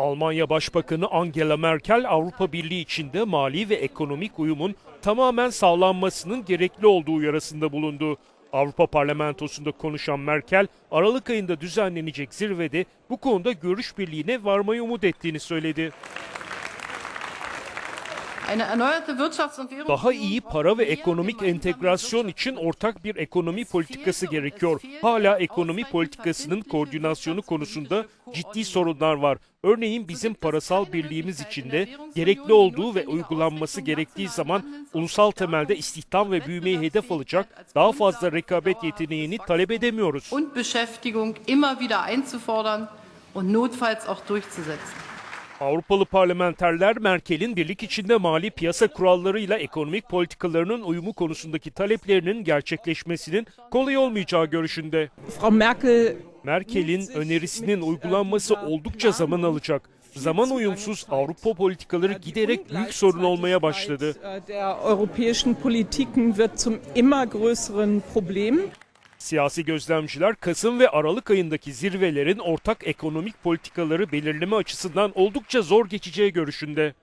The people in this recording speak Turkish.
Almanya Başbakanı Angela Merkel Avrupa Birliği içinde mali ve ekonomik uyumun tamamen sağlanmasının gerekli olduğu uyarısında bulundu. Avrupa Parlamentosu'nda konuşan Merkel, Aralık ayında düzenlenecek zirvede bu konuda görüş birliğine varmayı umut ettiğini söyledi. Daha iyi para ve ekonomik entegrasyon için ortak bir ekonomi politikası gerekiyor. Hala ekonomi politikasının koordinasyonu konusunda ciddi sorunlar var. Örneğin bizim parasal birliğimiz içinde gerekli olduğu ve uygulanması gerektiği zaman ulusal temelde istihdam ve büyümeyi hedef alacak daha fazla rekabet yeteneğini talep edemiyoruz. und Beschäftigung immer wieder einzufordern und notfalls auch durchzusetzen. Avrupalı parlamenterler Merkel'in birlik içinde mali piyasa kurallarıyla ekonomik politikalarının uyumu konusundaki taleplerinin gerçekleşmesinin kolay olmayacağı görüşünde. Merkel'in önerisinin uygulanması oldukça zaman alacak. Zaman uyumsuz Avrupa politikaları giderek büyük sorun olmaya başladı. Siyasi gözlemciler Kasım ve Aralık ayındaki zirvelerin ortak ekonomik politikaları belirleme açısından oldukça zor geçeceği görüşünde.